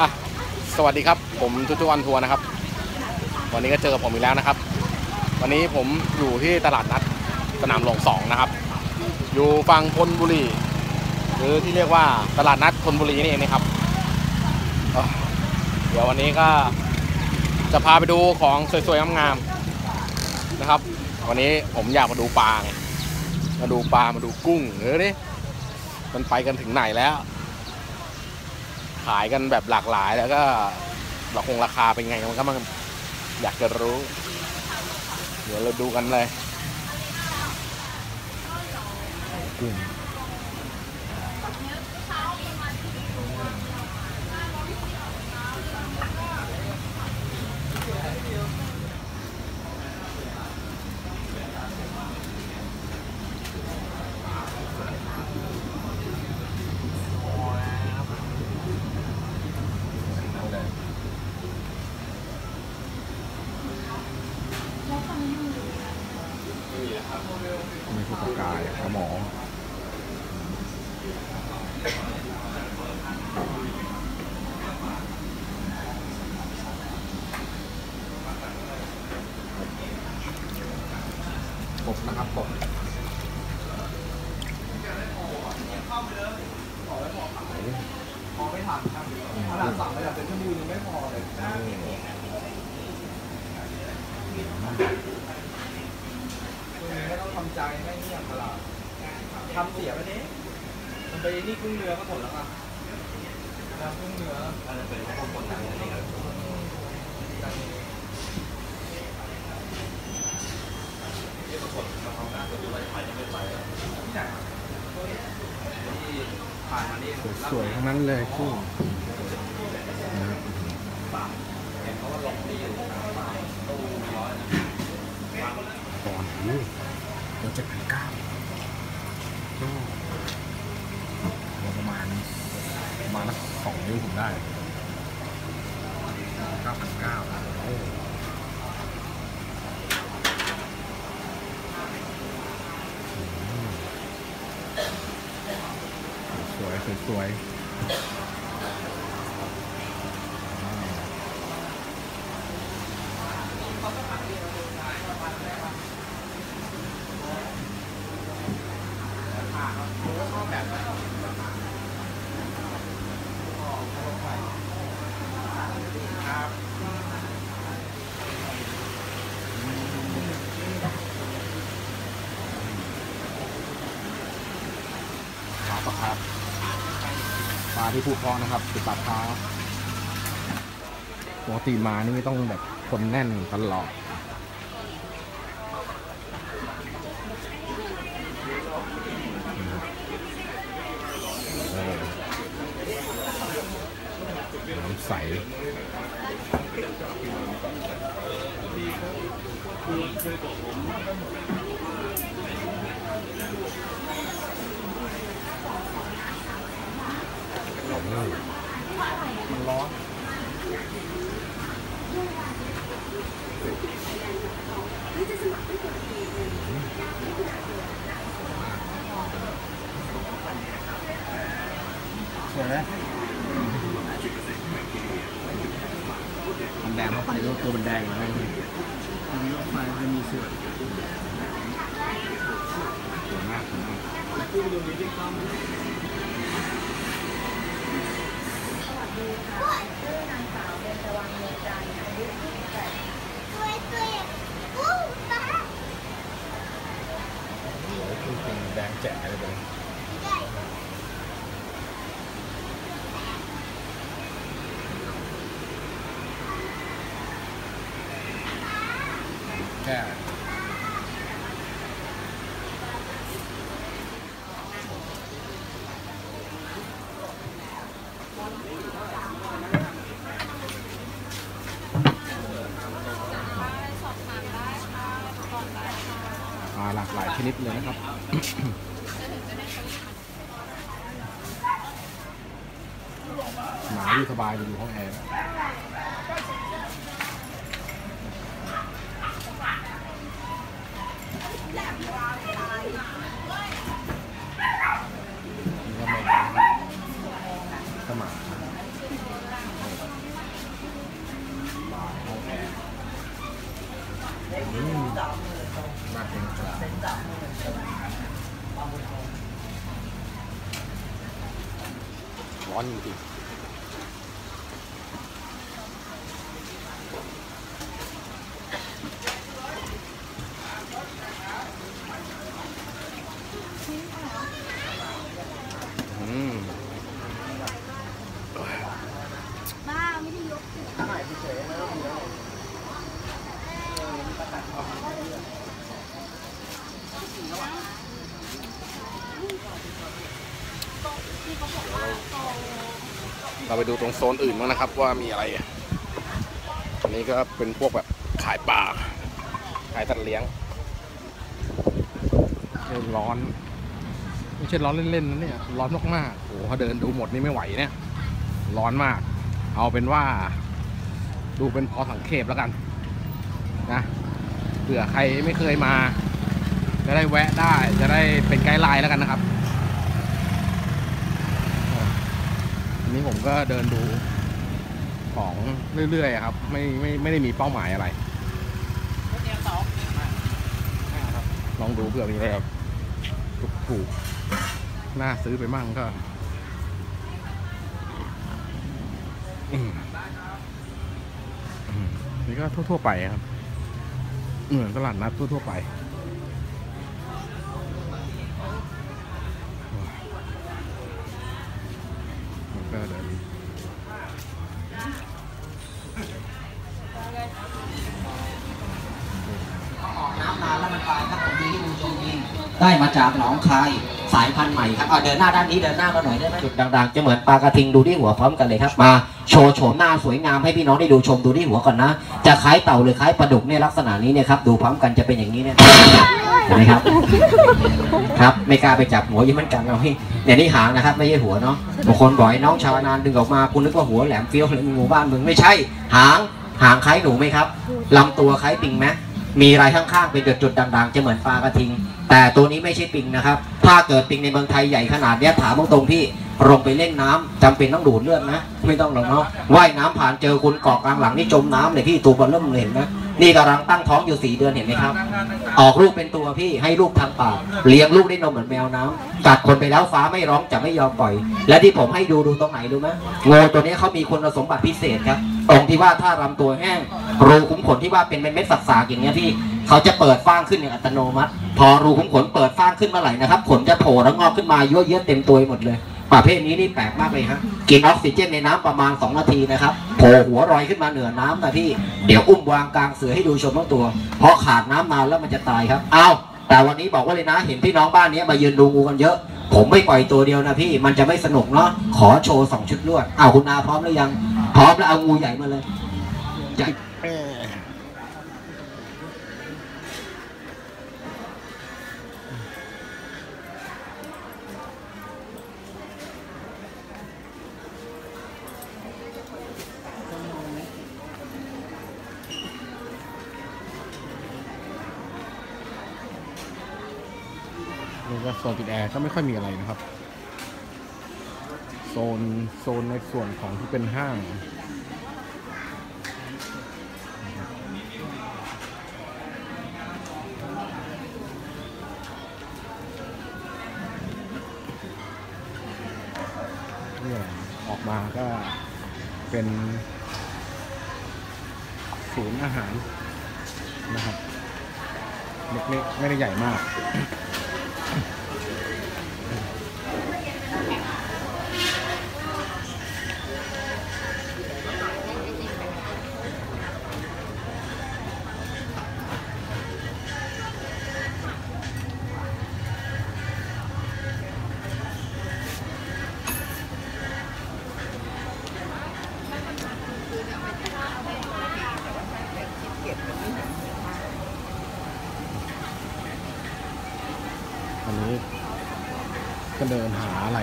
อะสวัสดีครับ ผมทุทุวันทัวร์นะครับ วันนี้ก็เจอผมอีกแล้วนะครับ วันนี้ผมอยู่ที่ตลาดนัดสนามหลวงสองนะครับ อยู่ฝั่งธนบุรี หรือที่เรียกว่าตลาดนัดธนบุรีนี่เองนะครับเออเดี๋ยววันนี้ก็จะพาไปดูของสวยๆงามๆนะครับ วันนี้ผมอยากมาดูปลางมาดูปลามาดูกุ้งเออดิมันไปกันถึงไหนแล้ว ขายกันแบบหลากหลายแล้วก็ราคงราคาเป็นไงมันก็มันอยากจะรู้ เดี๋ยวเราดูกันเลยกุ้งมีพวกปลากายกระหมอปบนะครับปบ พอไม่ทันครับขนาดสั่งไปแบบเป็นชั่วโมงยังไม่พอเลย คุณไม่ต้องทำใจให้เงียบตลาดทำเสียไปนี้มันไปนี่กุ้งเนื้อก็หมดแล้วอะน้ำกุ้งเนื้ออะไรเป็นข้าวคนดังนี่ครับผ่านมานี่สวยๆทั้งนั้นเลยกุ้งก่อ นนี้เดี๋ยวจะพันเก้าก็ประมาณประมาณสักสองนิ้วผมได้เก้าพันเก้าสวยสวยสวยปลาปลาครับปลา ที่พูดเพองนะครับติดปลาเท้าปกติมานี่ต้องแบบคนแน่นตลอดน้ำใส มันร้อนสวยไหมมันแดงเข้าไปแล้วตัวมันแดงอยู่นะอันนี้รถไฟจะมีส่วนสวยมากสวยมาก กุ้งตัวนี้ที่เข้า โอ้โหจริงๆแดงแจ๋เลยเลยแค่ ปลาหลากหลายช นิดเลยนะครับ หนาอยู่สบายอยู่ห้องแอร์นี่ก็ไม่นะครับสมัครอืมมา งร้อนจริงๆอืม บ้าไม่ได้ยก เราไปดูตรงโซนอื่นบ้างนะครับ ว่ามีอะไรอันนี้ก็เป็นพวกแบบขายปลาขายสัตว์เลี้ยงเร้อนไม่ใช่ร้อนเล่นๆนะเนี่ยร้อนมากๆโอ้โหถ้าเดินดูหมดนี่ไม่ไหวเนี่ย ร้อนมาก เอาเป็นว่า ดูเป็นพอสังเขปแล้วกันนะเผื่อใครไม่เคยมา จะได้แวะได้จะได้เป็นไกด์ไลน์แล้วกันนะครับ นนี้ผมก็เดินดูของเรื่อยๆครับ ไม่ไม่ไม่ได้มีเป้าหมายอะไรลองดูเผื่อมีอะไรแบบถูกๆน่าซื้อไปมั่งก็อืมอืมนี่ก็ทั่วๆไปครับ เหมือนตลาดนัดทั่วๆไป ได้มาจากหนองคายสายพันธุ์ใหม่ครับเอาเดินหน้าด้านนี้เดินหน้ามาหน่อยได้ไหมจุดด่างๆจะเหมือนปลากระทิงดูที่หัวพร้อมกันเลยครับมาโชว์โฉมหน้าสวยงามให้พี่น้องได้ดูชมดูที่หัวก่อนนะ จะคล้ายเต่าหรือคล้ายปลาดุกเนี่ยลักษณะนี้เนี่ยครับดูพร้อมกันจะเป็นอย่างนี้เนี่ยเห็นไหมครับ ครับไม่กล้าไปจับหัวยิ้มมันกันเอาพี่เนี่ยนี่หางนะครับ ไม่ใช่หัวเนาะบางคนบ่อยน้องชาวนานดึงออกมาคุณนึกว่าหัวแหลมเฟี้ยวเลยหมู่บ้านมึงไม่ใช่ หางหางคล้ายหนูไหมครับลำตัวคล้ายปิงไหม มีรายข้างๆเป็นจุดๆด่างๆ จะเหมือนปลากระทิง แต่ตัวนี้ไม่ใช่ปิงนะครับ ถ้าเกิดปิงในเมืองไทยใหญ่ขนาดเนี้ยถามตรงๆพี่ลงไปเล่นน้ำจำเป็นต้องดูดเลือดนะ ไม่ต้องหรอกเนาะว่ายน้ำผ่านเจอคุณเกาะกลางหลังนี่จมน้ำเลยพี่ตัวบอลเริ่มเลยเห็นไหมนี่กำลังตั้งท้องอยู่สี่เดือนเห็นไหมครับ ออกลูกเป็นตัวพี่ให้ลูกทางปากเลี้ยงลูกได้นมเหมือนแมวน้ำกัดคนไปแล้วฟ้าไม่ร้องจะไม่ยอมปล่อย และที่ผมให้ดูดูตรงไหนรู้ไหมงูตัวนี้เขามีคุณสมบัติพิเศษครับตรงที่ว่าถ้าลำตัวแห้ง รูขุมขนที่ว่าเป็นเม็ดๆสักๆอย่างเงี้ยพี่เขาจะเปิดฟ้างขึ้นอย่างอัตโนมัติ พอรูขุมขนเปิดฟ้างขึ้นเมื่อไหร่นะครับ ขนจะโผล่แล้วงอกขึ้นมายั่วเยอะเต็มตัวหมดเลย ประเภทนี้นี่แปลกมากเลยฮะกินออกซิเจนในน้ำประมาณ 2 นาทีนะครับโผล่หัวลอยขึ้นมาเหนือน้ำนะพี่เดี๋ยวอุ้มวางกลางเสือให้ดูชมทั้งตัวเพราะขาดน้ำนานแล้วมันจะตายครับอ้าวแต่วันนี้บอกว่าเลยนะ เห็นพี่น้องบ้านนี้มายืนดูงูกันเยอะ ผมไม่ปล่อยตัวเดียวนะพี่มันจะไม่สนุกเนาะขอโชว์สองชุดลวดอ้าวคุณอาพร้อมหรือยัง พร้อมแล้วเอางูใหญ่มาเลยใหญ่ โซนติดแอร์ก็ไม่ค่อยมีอะไรนะครับ โซนโซนในส่วนของที่เป็นห้างเนี่ยออกมาก็เป็นศูนย์อาหารนะครับ เล็กๆ ไม่ได้ใหญ่มาก อันนี้ก็เดินหาอะไร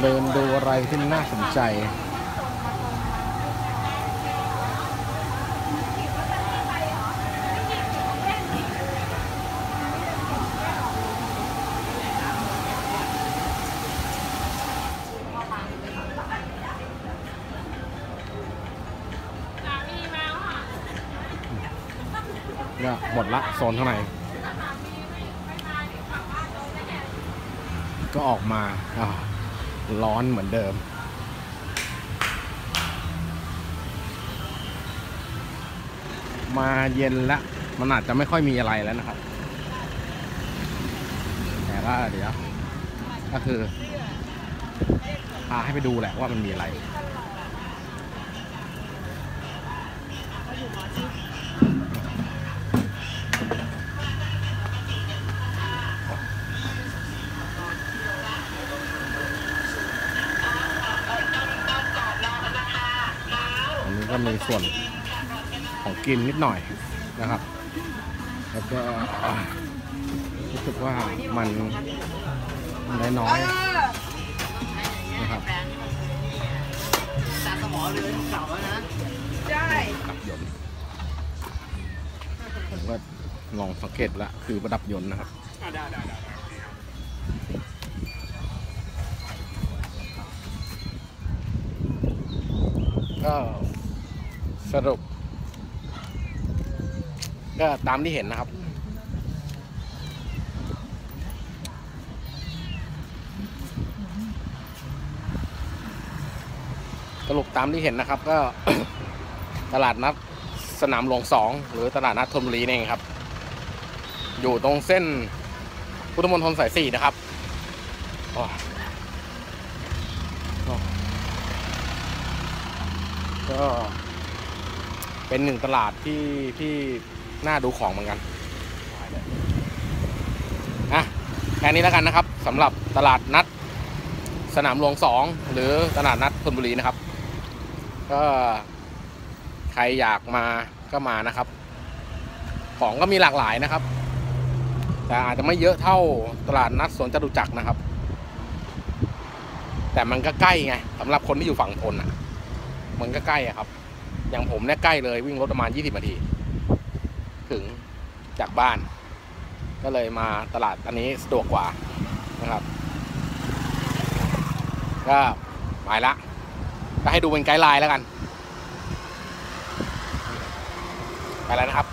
เดินดูอะไรที่น่าสนใจ ก็หมดละโซนข้างในก็ออกมาร้อนเหมือนเดิม มาเย็นละมันอาจจะไม่ค่อยมีอะไรแล้วนะครับ แต่ว่าเดี๋ยว ก็คือพาให้ไปดูแหละว่ามันมีอะไร ก็มีส่วนของกินนิดหน่อยนะครับ แล้วก็รู้สึกว่ามันมันได้น้อยนะครับใช่ดับยนต์ผมก็ลองสังเกตละคือประดับยนต์นะครับก็ สรุป ก็ตามที่เห็นนะครับ สรุปตามที่เห็นนะครับ ก็ตลาดนัดสนามหลวงสองหรือตลาดนัดธนบุรีนี่เองครับ อยู่ตรงเส้นพุทธมณฑลสายสี่นะครับโอ้โอ้ก็ เป็นหนึ่งตลาดที่ที่น่าดูของเหมือนกันอะแค่นี้แล้วกันนะครับสำหรับตลาดนัดสนามหลวงสองหรือตลาดนัดธนบุรีนะครับ ก็ใครอยากมาก็มานะครับ ของก็มีหลากหลายนะครับ แต่อาจจะไม่เยอะเท่าตลาดนัดสวนจตุจักรนะครับ แต่มันก็ใกล้ไงสำหรับคนที่อยู่ฝั่งทนอะ มันก็ใกล้อะครับ อย่างผมเนี่ยใกล้เลยวิ่งรถประมาณ 20นาที ถึงจากบ้าน ก็เลยมาตลาดอันนี้สะดวกกว่านะครับ ก็ไปละก็ให้ดูเป็นไกด์ไลน์แล้วกัน ไปแล้วนะครับ